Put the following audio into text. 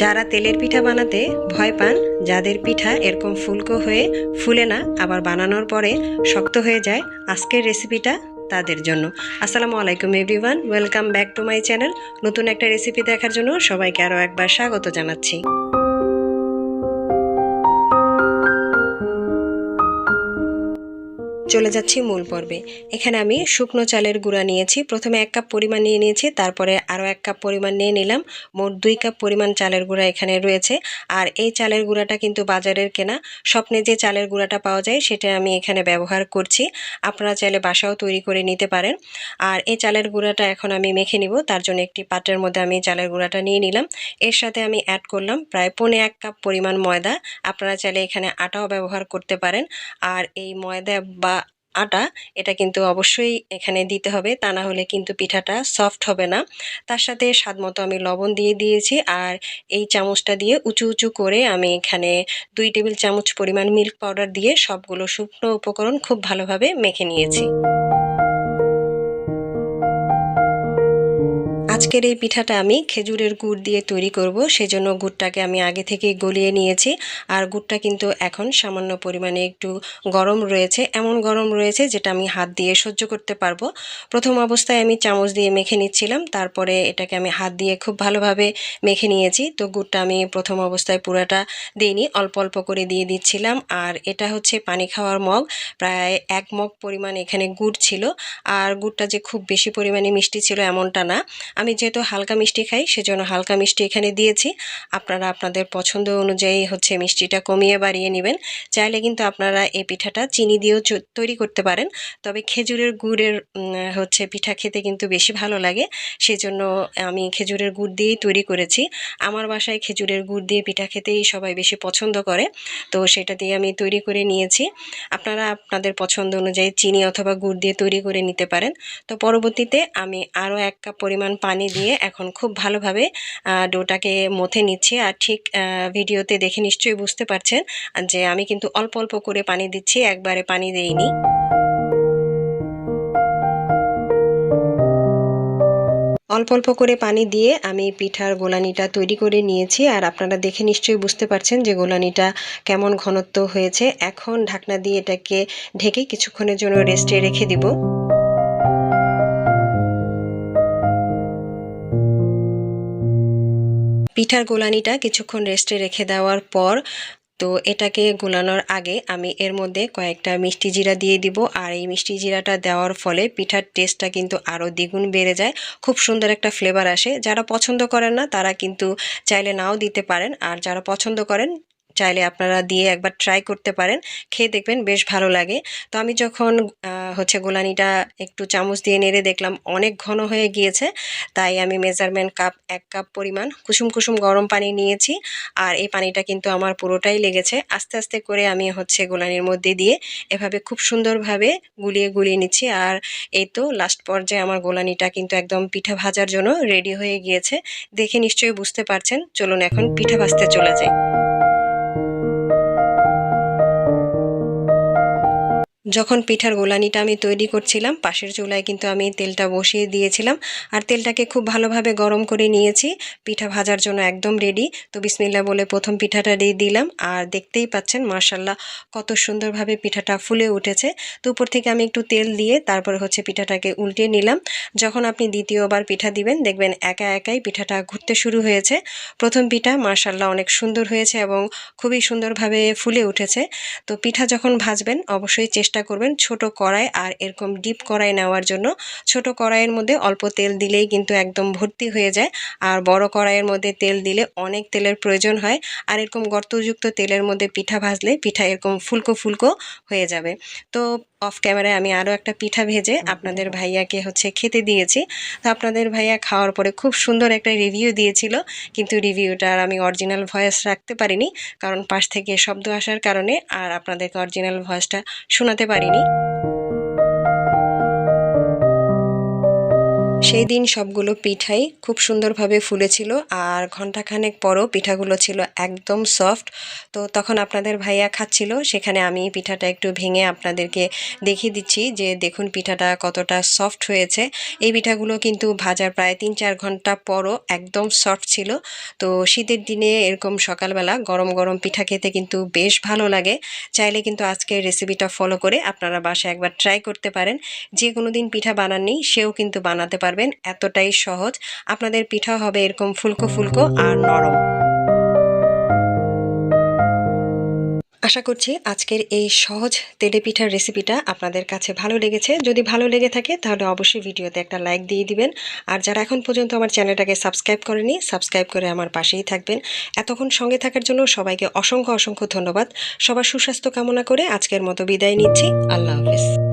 যারা তেলের পিঠা বানাতে ভয় পান, যাদের পিঠা এরকম ফুলকো হয়ে ফুলে না, আবার বানানোর পরে শক্ত হয়ে যায়, আজকের রেসিপিটা তাদের জন্য। আসসালামু আলাইকুম everyone welcome back to my channel নতুন একটা রেসিপি দেখার জন্য সবাইকে আরও একবার স্বাগত জানাচ্ছি। চলে যাচ্ছি মূল পর্বে। এখানে আমি শুকনো চালের গুঁড়া নিয়েছি। প্রথমে এক কাপ পরিমাণ নিয়ে নিয়েছি, তারপরে আরও এক কাপ পরিমাণ নিয়ে নিলাম। মোট দুই কাপ পরিমাণ চালের গুঁড়া এখানে রয়েছে। আর এই চালের গুঁড়াটা কিন্তু বাজারের কেনা। স্বপ্নে যে চালের গুঁড়াটা পাওয়া যায়, সেটা আমি এখানে ব্যবহার করছি। আপনারা চাইলে বাসাও তৈরি করে নিতে পারেন। আর এই চালের গুঁড়াটা এখন আমি মেখে নিব। তার জন্য একটি পাটের মধ্যে আমি চালের গুঁড়াটা নিয়ে নিলাম। এর সাথে আমি অ্যাড করলাম প্রায় পৌনে এক কাপ পরিমাণ ময়দা। আপনারা চাইলে এখানে আটাও ব্যবহার করতে পারেন। আর এই ময়দা বা আটা, এটা কিন্তু অবশ্যই এখানে দিতে হবে। তা না হলে কিন্তু পিঠাটা সফট হবে না। তার সাথে স্বাদ মতো আমি লবণ দিয়ে দিয়েছি আর এই চামচটা দিয়ে উঁচু উঁচু করে আমি এখানে দুই টেবিল চামচ পরিমাণ মিল্ক পাউডার দিয়ে সবগুলো শুকনো উপকরণ খুব ভালোভাবে মেখে নিয়েছি। আজকের এই পিঠাটা আমি খেজুরের গুড় দিয়ে তৈরি করব, সেজন্য গুড়টাকে আমি আগে থেকে গলিয়ে নিয়েছি। আর গুড়টা কিন্তু এখন সামান্য পরিমাণে একটু গরম রয়েছে, এমন গরম রয়েছে যেটা আমি হাত দিয়ে সহ্য করতে পারব। প্রথম অবস্থায় আমি চামচ দিয়ে মেখে নিচ্ছিলাম, তারপরে এটাকে আমি হাত দিয়ে খুব ভালোভাবে মেখে নিয়েছি। তো গুড়টা আমি প্রথম অবস্থায় পুরাটা দিইনি, অল্প অল্প করে দিয়ে দিচ্ছিলাম। আর এটা হচ্ছে পানি খাওয়ার মগ, প্রায় এক মগ পরিমাণ এখানে গুড় ছিল। আর গুড়টা যে খুব বেশি পরিমাণে মিষ্টি ছিল এমনটা না। আমি যেহেতু হালকা মিষ্টি খাই, সেজন্য হালকা মিষ্টি এখানে দিয়েছি। আপনারা আপনাদের পছন্দ অনুযায়ী হচ্ছে মিষ্টিটা কমিয়ে বাড়িয়ে নেবেন। চাইলে কিন্তু আপনারা এই পিঠাটা চিনি দিয়েও তৈরি করতে পারেন। তবে খেজুরের গুড়ের হচ্ছে পিঠা খেতে কিন্তু বেশি ভালো লাগে। সেজন্য আমি খেজুরের গুড় দিয়েই তৈরি করেছি। আমার বাসায় খেজুরের গুড় দিয়ে পিঠা খেতেই সবাই বেশি পছন্দ করে। তো সেটা দিয়ে আমি তৈরি করে নিয়েছি। আপনারা আপনাদের পছন্দ অনুযায়ী চিনি অথবা গুড় দিয়ে তৈরি করে নিতে পারেন। তো পরবর্তীতে আমি আরও এক কাপ পরিমাণ পানি দিয়ে এখন খুব ভালোভাবে ডোটাকে মথে নিচ্ছি। আর ঠিক ভিডিওতে দেখে নিশ্চয়ই বুঝতে পারছেন যে আমি কিন্তু অল্প অল্প করে পানি দিচ্ছি, একবারে পানি দেইনি। অল্প অল্প করে পানি দিয়ে আমি পিঠার গোলানিটা তৈরি করে নিয়েছি। আর আপনারা দেখে নিশ্চয়ই বুঝতে পারছেন যে গোলানিটা কেমন ঘনত্ব হয়েছে। এখন ঢাকনা দিয়ে এটাকে ঢেকে কিছুক্ষণের জন্য রেস্টে রেখে দিব। পিঠার গোলানিটা কিছুক্ষণ রেস্টে রেখে দেওয়ার পর, তো এটাকে গোলানোর আগে আমি এর মধ্যে কয়েকটা মিষ্টি জিরা দিয়ে দিব। আর এই মিষ্টি জিরাটা দেওয়ার ফলে পিঠার টেস্টটা কিন্তু আরও দ্বিগুণ বেড়ে যায়। খুব সুন্দর একটা ফ্লেভার আসে। যারা পছন্দ করেন না, তারা কিন্তু চাইলে নাও দিতে পারেন। আর যারা পছন্দ করেন চাইলে আপনারা দিয়ে একবার ট্রাই করতে পারেন। খেয়ে দেখবেন বেশ ভালো লাগে। তো আমি যখন হচ্ছে গোলানিটা একটু চামচ দিয়ে নেড়ে দেখলাম, অনেক ঘন হয়ে গিয়েছে, তাই আমি মেজারমেন্ট কাপ এক কাপ পরিমাণ কুসুম কুসুম গরম পানি নিয়েছি আর এই পানিটা কিন্তু আমার পুরোটাই লেগেছে। আস্তে আস্তে করে আমি হচ্ছে গোলানির মধ্যে দিয়ে এভাবে খুব সুন্দরভাবে গুলিয়ে গুলিয়ে নিচ্ছি আর এই তো লাস্ট পর্যায়ে আমার গোলানিটা কিন্তু একদম পিঠা ভাজার জন্য রেডি হয়ে গিয়েছে। দেখে নিশ্চয়ই বুঝতে পারছেন। চলুন এখন পিঠা ভাজতে চলে যাই। যখন পিঠার গোলানিটা আমি তৈরি করছিলাম, পাশের চুলায় কিন্তু আমি তেলটা বসিয়ে দিয়েছিলাম আর তেলটাকে খুব ভালোভাবে গরম করে নিয়েছি। পিঠা ভাজার জন্য একদম রেডি তো বিসমিল্লা বলে প্রথম পিঠাটা দিয়ে দিলাম আর দেখতেই পাচ্ছেন মার্শাল্লাহ কত সুন্দরভাবে পিঠাটা ফুলে উঠেছে। তো উপর থেকে আমি একটু তেল দিয়ে তারপর হচ্ছে পিঠাটাকে উল্টে নিলাম। যখন আপনি দ্বিতীয়বার পিঠা দিবেন, দেখবেন একা একাই পিঠাটা ঘুরতে শুরু হয়েছে। প্রথম পিঠা মার্শাল্লাহ অনেক সুন্দর হয়েছে এবং খুবই সুন্দরভাবে ফুলে উঠেছে। তো পিঠা যখন ভাজবেন, অবশ্যই চেষ্টা চেষ্টা করবেন ছোট কড়াই আর এরকম ডিপ কড়াই নেওয়ার জন্য। ছোট কড়াইয়ের মধ্যে অল্প তেল দিলেই কিন্তু একদম ভর্তি হয়ে যায়। আর বড় কড়াইয়ের মধ্যে তেল দিলে অনেক তেলের প্রয়োজন হয়। আর এরকম গর্তযুক্ত তেলের মধ্যে পিঠা ভাজলে পিঠা এরকম ফুলকো ফুলকো হয়ে যাবে। তো অফ ক্যামেরায় আমি আরও একটা পিঠা ভেজে আপনাদের ভাইয়াকে হচ্ছে খেতে দিয়েছি। তো আপনাদের ভাইয়া খাওয়ার পরে খুব সুন্দর একটা রিভিউ দিয়েছিল। কিন্তু রিভিউটার আমি অরিজিনাল ভয়েস রাখতে পারিনি। কারণ পাশ থেকে শব্দ আসার কারণে আর আপনাদেরকে অরিজিনাল ভয়েসটা শোনাতে পারিনি। সেই দিন সবগুলো পিঠাই খুব সুন্দরভাবে ফুলেছিল আর ঘন্টাখানেক পরও পিঠাগুলো ছিল একদম সফট। তো তখন আপনাদের ভাইয়া খাচ্ছিল, সেখানে আমি পিঠাটা একটু ভেঙে আপনাদেরকে দেখিয়ে দিচ্ছি যে দেখুন পিঠাটা কতটা সফট হয়েছে। এই পিঠাগুলো কিন্তু ভাজার প্রায় তিন চার ঘণ্টা পরও একদম সফট ছিল। তো শীতের দিনে এরকম সকালবেলা গরম গরম পিঠা খেতে কিন্তু বেশ ভালো লাগে। চাইলে কিন্তু আজকের রেসিপিটা ফলো করে আপনারা বাসায় একবার ট্রাই করতে পারেন। যে কোনো দিন পিঠা বানাননি, সেও কিন্তু বানাতে পারবেন, এতটাই সহজ। আপনাদের পিঠা হবে এরকম ফুলকো ফুলকো আর নরম। আশা করছি আজকের এই সহজ তেলে পিঠার রেসিপিটা আপনাদের কাছে ভালো লেগেছে। যদি ভালো লেগে থাকে, তাহলে অবশ্যই ভিডিওতে একটা লাইক দিয়ে দিবেন। আর যারা এখন পর্যন্ত আমার চ্যানেলটাকে সাবস্ক্রাইব করেনি সাবস্ক্রাইব করে আমার পাশেই থাকবেন। এতক্ষণ সঙ্গে থাকার জন্য সবাইকে অসংখ্য অসংখ্য ধন্যবাদ। সবার সুস্বাস্থ্য কামনা করে আজকের মতো বিদায় নিচ্ছি। আল্লাহ হাফেজ।